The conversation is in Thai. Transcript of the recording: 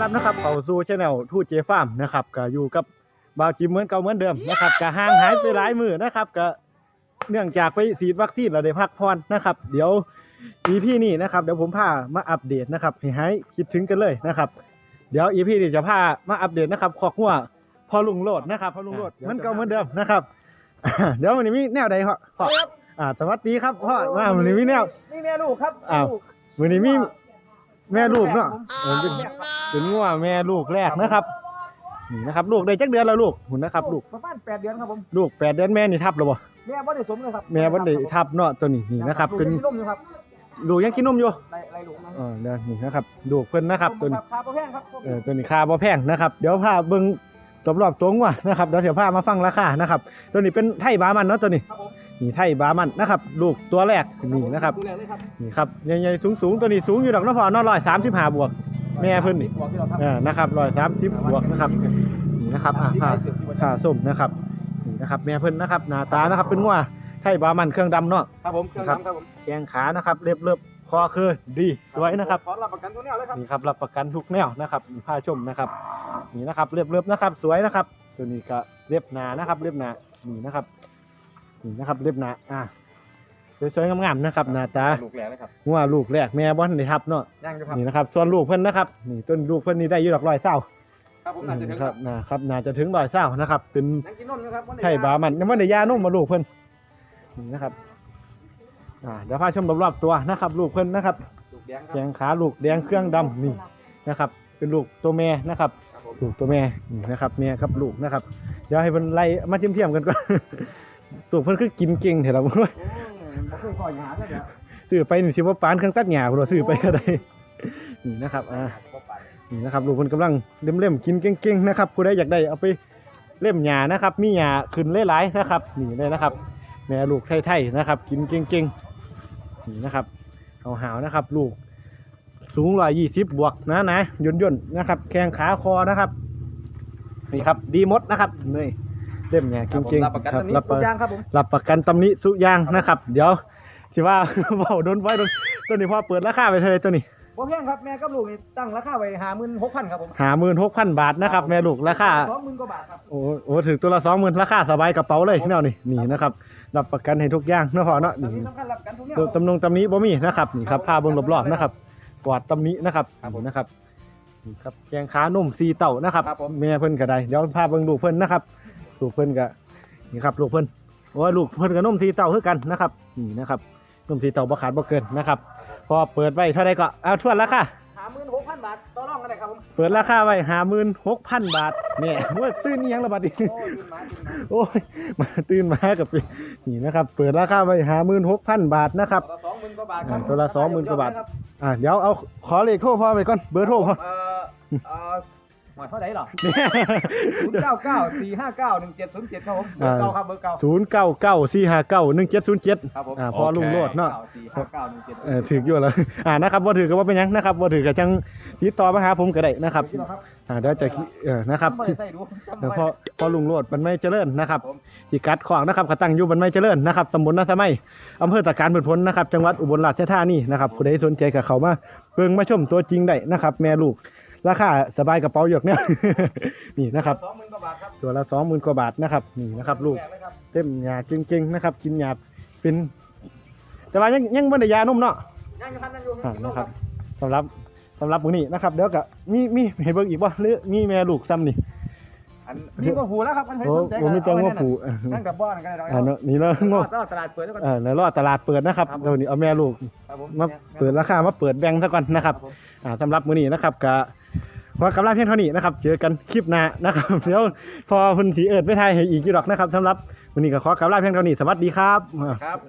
รับนะครับเขาสู่ช anel ทูเจฟาร์มนะครับก็อยู่กับบาวจิมเหมือนเก่าเหมือนเดิมนะครับก็ห่างหายไปหลายมือนะครับก็เนื่องจากไปฉีดวัคซีนเราได้พักผ่อนนะครับ เดี๋ยว EP นี้นะครับเดี๋ยวผมพามาอัปเดตนะครับให้หายคิดถึงกันเลยนะครับ เดี๋ยว EP นี้จะพามาอัปเดตนะครับขอกหัวพอลุงโลดนะครับพอลุงโลดเหมือนเก่าเหมือนเดิมนะครับ เดี๋ยววันนี้มีแนวใดพ่อพ่อ อ่าสวัสดีครับพ่อว่าวันนี้มีแนว นี่แม่ลูกครับอ้าว ลูกวันนี้มีแม่ลูกเนาะเออเป็นแม่ครับเป็นงัวแม่ลูกแรกนะครับ นี่นะครับ ลูกได้จักเดือนแล้วลูกหุ่นนะครับ ลูกประมาณแปดเดือนครับผมลูกแปดเดือนแม่นี่ทับแล้วบ่แม่บ่ได้สมเลยครับแม่บ่ได้ทับเนาะตัวนี้นี่นะครับ เป็นลูกยังมีนมอยู่ครับลูกยังกินนมอยู่ไรไรลูกนะเออเดี๋ยวนี่นะครับลูกเพิ่นนะครับตัวนี้ คาประแพงครับเออตัวนี้ค่าบ่แพงนะครับเดี๋ยวพาเบิ่งรอบๆตัวงัวนะครับเดี๋ยวเดี๋ยวพามาฟังราคานะครับตัวนี้เป็นไทยบามันเนาะตัวนี้ครับผม นี่ไทยบามันนะครับ ลูกตัวแรกนี่นะครับดูแลเลยครับนี่ครับใหญ่ๆสูงๆตัวนี้สูงอยู่ดอกเนาะพอเนาะ135บวก แม่เพิ่นนี่บวกที่เราทำเออนะครับ130บวกนะครับนี่นะครับอ่าค่าค่าส้มนะครับนี่นะครับแม่เพิ่นนะครับหน้าตานะครับเป็นงัวไทยบามันเครื่องดำเนาะครับผมเครื่องครับดำครับผมแข้งขานะครับเรียบเรียบคอคือดีสวยนะครับขอรับประกันตัวแนวเลยครับนี่ครับรับประกันทุกแนวนะครับมีผ้าชมนะครับนี่นะครับเรียบเรียบนะครับ สวยนะครับ ตัวนี้ก็เรียบหนานะครับ เรียบหนานี่นะครับ นี่นะครับเรียบหนาอะสวยๆงามๆนะครับหน้าตาลูกแหล่เลยครับงัวลูกแรกแม่บอลได้ทับเนาะย่างอยู่ครับนี่นะครับ ส่วนลูกเพิ่นนะครับ นี่ต้นลูกเพิ่นนี่ได้อยู่ดอกร้อยเศร้าครับผมน่าจะถึงคครัรับบนะครับน่าจะถึงร้อยเศร้านะครับ เป็นยังกินนมอยู่ครับไข่บามันยังไม่ได้ยานุ่มมาลูกเพิ่นนี่นะครับอ่าเดี๋ยวพาชมรอบๆตัวนะครับ ลูกเพิ่นนะครับลูกแดงคแขรับงขาลูกแดงเครื่องดำนี่นะครับ เป็นลูกตัวแม่นะครับครับผมลูกตัวแม่นี่นะครับแม่ครับลูกนะครับเดี๋ยวให้เพิ่นไล่มาเทียมๆกันก่อน ตัวเพิ่นคือกินเก่งเถอะล่ะบ่รู้โอ้ยบ่เคยขอหยาเลยเดี๋ยวซื้อไปนี่สิว่าปานเครื่องตัดหญ้าพุ่นว่าซื้อไปก็ได้ นี่นะครับอ่า บ่ไปนี่นะครับลูกเพิ่นกำลังเล่มๆกินเก่งๆนะครับผู้ใดอยากได้เอาไปเล่มหญ้านะครับ มีหญ้าขึ้นหลายๆนะครับนี่เลยนะครับแม่ลูกไทยๆนะครับ กินเก่งๆนี่นะครับเอาหาวๆนะครับ ลูก สูงร้อยยี่สิบบวกนะนะย่นย่นๆนะครับ แข้งขาคอนะครับ นี่ครับ ดีหมดนะครับนี่ เล่มเนี่ยครับผมเก่งรับประกันๆคตัวรับนี้รับปทุระกอย่างครับผม รับประกันตำหนิสุอยางนะครับ เดี๋ยวสิว่า เบาโดนไว้โดนตัวนี้พอเปิดราคาไปเท่าไหรตัวนี้บ่แพงครับแม่กับลูกนี่ตั้งราคาไว้56,000ครับผมหาหมื่นหกพันบาทนะครับ แม่ลูกราคา20,000กว่าบาทครับ โอ้โหถึงตัวละสองหมื่นราคาสบายกระเป๋าเลยแนวนี่นี่นะครับรับประกันให้ทุกอย่างเนาะพอเนาะตอนนี่นี้สำคัญรับประกันทุกแนวตัวตำนงตำหนี้บ่มีนะครับนี่ครับผ้าเบิ่งรอบๆนะครับปลอดตำหนี้นะครับครับผมนะครับนี่ครับแกงขานุ่มซีเต่านะครับครับผม แม่เพิ่นก็ได้เดี๋ยวพาเบิ่งลูกเพิ่นนะครับ ลูกเพิ่นก็นี่ครับลูกเพิ่นโอ้ยลูกเพิ่นก็นุ่มซีเต่าคือกันนะครับนี่นะครับนุ่มซีเต่าบ่ขาดบ่เกินนะครับ พอเปิดไว้เท่าใดก็เอาทวนราคา56,000บาทต่อรองกันได้ครับผมเปิดราคาไว้ห้าหมื่นหกพันบาทเนี่ยว่าตื่นอิหยังละบาดนี้โอ้ยยืนมายืนมาโอ้ยมาตื่นมากับเป็นนี่นะครับ เปิดราคาไว้ห้าหมื่นหกพันบาทนะครับตัวละสองหมื่นกว่าบาทครัอ่าบตัวละ20,000กว่าบาทอ่าเดี๋ยวเอาขอเลขโทรพ่อไปก่อนเบอร์โทรพ่อเอ่อเอ่อห มายเท่าไหร่หรอเนี่ยศูนย์เก้าเก้าสี่ห้าเก้าหนึ่งเจ็ดศูนย์เจ็ดครับผมเบอร์เก้าครับเบอร์เก้าศูนย์เก้าเก้าสี่ห้าเก้าหนึ่งเจ็ดศูนย์เจ็ดครับผมอ่าพอลุงโลดเนาะสี่ห้าเก้าหนึ่งเจ็ดเออถืออยู่แล้วอ่านะครับบ่ถือก็ว่าเป็นหยังนะครับบ่ถือก็จังติดต่อมาหาผมก็ได้นะครับที่เราครับอ่าเดี๋ยวจะคิเออนะครับไม่ได้ใส่ดูจำเดี๋ยวไว้พอพอลุงโลดมันไม่เจริญนะครับผมพิกัดของนะครับกระตั้งอยู่บันไม่เจริญนะครับตำบลนาสะไมัยอำเภอตะการเปิดพ้นนะครับ จังหวัดอุบลราชธานีนะครับผู้ใดสนใจกับเขามาเพิ่งมาชมตัวจริงได้นะครับ แม่ลูก ราคาสบายกระเป๋าหยกเนี่ย นี่นะครับ สองหมื่นกว่าบาทครับตัวละสองหมื่นกว่าบาทนะครับ นี่นะครับ ลูกแพงไหมครับเต็มหยาจริงๆนะครับ กินหยาเป็น แต่ว่ายังยังไม่ได้ยานมเนาะยังอยู่ครับยังอยู่อ่ากินนะครับสำหรับสำหรับมื้อนี้นะครับเดี๋ยวก็มีมีให้เบิ่งอีกบ่หรือมีแม่ลูกซ้ำนี่อันนี่ก็ผูแล้วครับมันไม่โอ้สนใจโหมีแตัวงว่าผูอ่านั่งกับบ้านกันได้อ่าเนาะนี่แล้วงอก็ตลาดเปิดแล้วกัน เออแล้วรอตลาดเปิดนะครับครับผม เดี๋ยวนี้เอาแม่ลูกครับผมมาเปิดราคามาเปิดแบ่งซะก่อนนะครับผมอ่าสำหรับมื้อนี้นะครับก็ พอกำลังเพียงเท่านี้นะครับ เจอกันคลิปหน้านะครับ เดี๋ยวพอคุณสิเอิดไปทายให้อีกอยู่ดอกนะครับสำหรับวันนี้ก็ขอกำลังเพียงเท่านี้ สวัสดีครับ ครับ